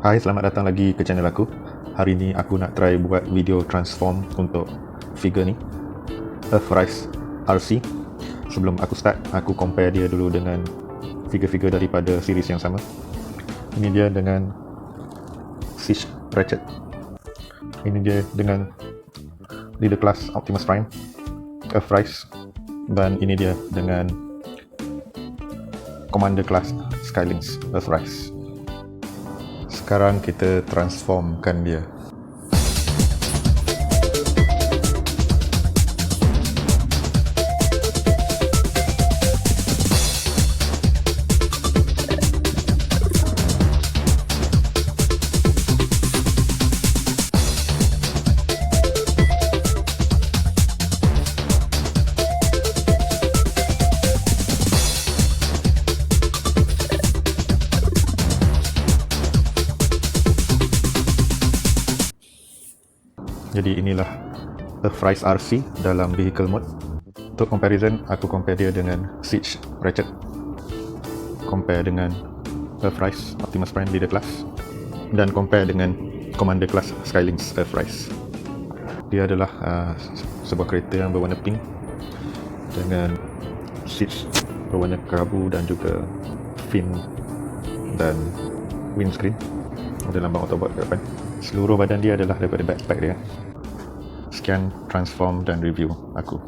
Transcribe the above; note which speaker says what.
Speaker 1: Hai, selamat datang lagi ke channel aku. Hari ni aku nak try buat video transform untuk figure ni. Earthrise RC. Sebelum aku start, aku compare dia dulu dengan figure-figure daripada series yang sama. Ini dia dengan Siege Ratchet. Ini dia dengan Leader Class Optimus Prime, Earthrise. Dan ini dia dengan Commander Class Skylynx Earthrise. Sekarang kita transformkan dia. Jadi inilah Earthrise RC dalam vehicle mode. Untuk comparison, aku compare dia dengan Siege Ratchet. Compare dengan Earthrise Optimus Prime Leader Class. Dan compare dengan Commander Class Skylynx Earthrise. Dia adalah uh, sebuah kereta yang berwarna pink dengan seats berwarna kerabu dan juga fin dan windscreen ada lambang Autobot kat depan seluruh badan dia adalah daripada backpack dia. Sekian transform dan review aku